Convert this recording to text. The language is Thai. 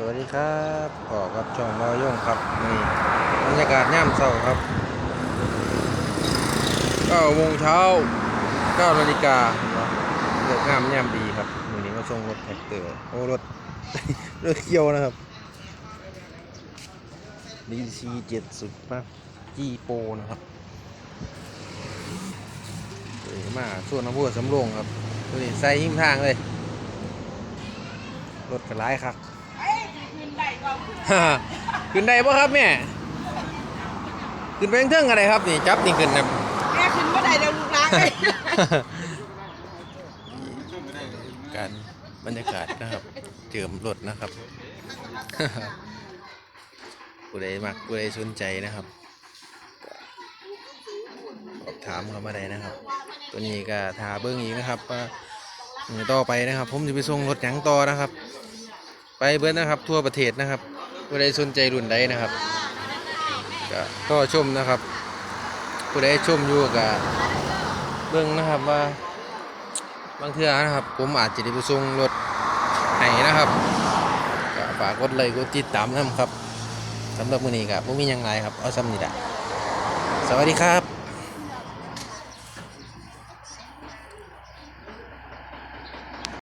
สวัสดีครับขอกับช่องเราย่งครับนี่บรรยากาศย่ำเช้าครับ9โมงเช้า9นาฬิกาเลิกงามย่ำดีครับวันนี้มาส่งรถแท็กเตอร์โอ้รถรถเกี่ยวนะครับดีซีเจ็ดสุดมากจีโปนะครับเออมาส่วนน้ำพุสำโรงครับดูนี่ใส่หิ้มทางเลย รถกระไรครับ ขึ้นได้ปะครับแม่ ขึ้นไปเทิงๆอะไรครับนี่จับนี่ขึ้นนะแม่ขึ้นมาได้แล้วลูกหลานเลยการบรรยากาศนะครับ เจิมรถนะครับผู้ใดมักผู้ใดสนใจนะครับสอบถามเข้ามาได้นะครับ ตัวนี้ก็ทาเบิ้งอีกนะครับว่ามื้อต่อไปนะครับ ผมจะไปส่งรถหยังต่อนะครับ ไปเบิ้นะครับ ทั่วประเทศนะครับผู้ใดสนใจรุ่นใดนะครับก็ก็ชมนะครับผู้ใดชมอยู่ก็เบิ้งนะครับว่าบางเทื่อนะครับ ผมอาจจะได้ไปส่งรถให้นะครับก็ฝากกดไลค์กดติดตามนะครับสำหรับมื้อนี้ครับผมมีหยังไงครับเอาซ้ำนี่แหละสวัสดีครับ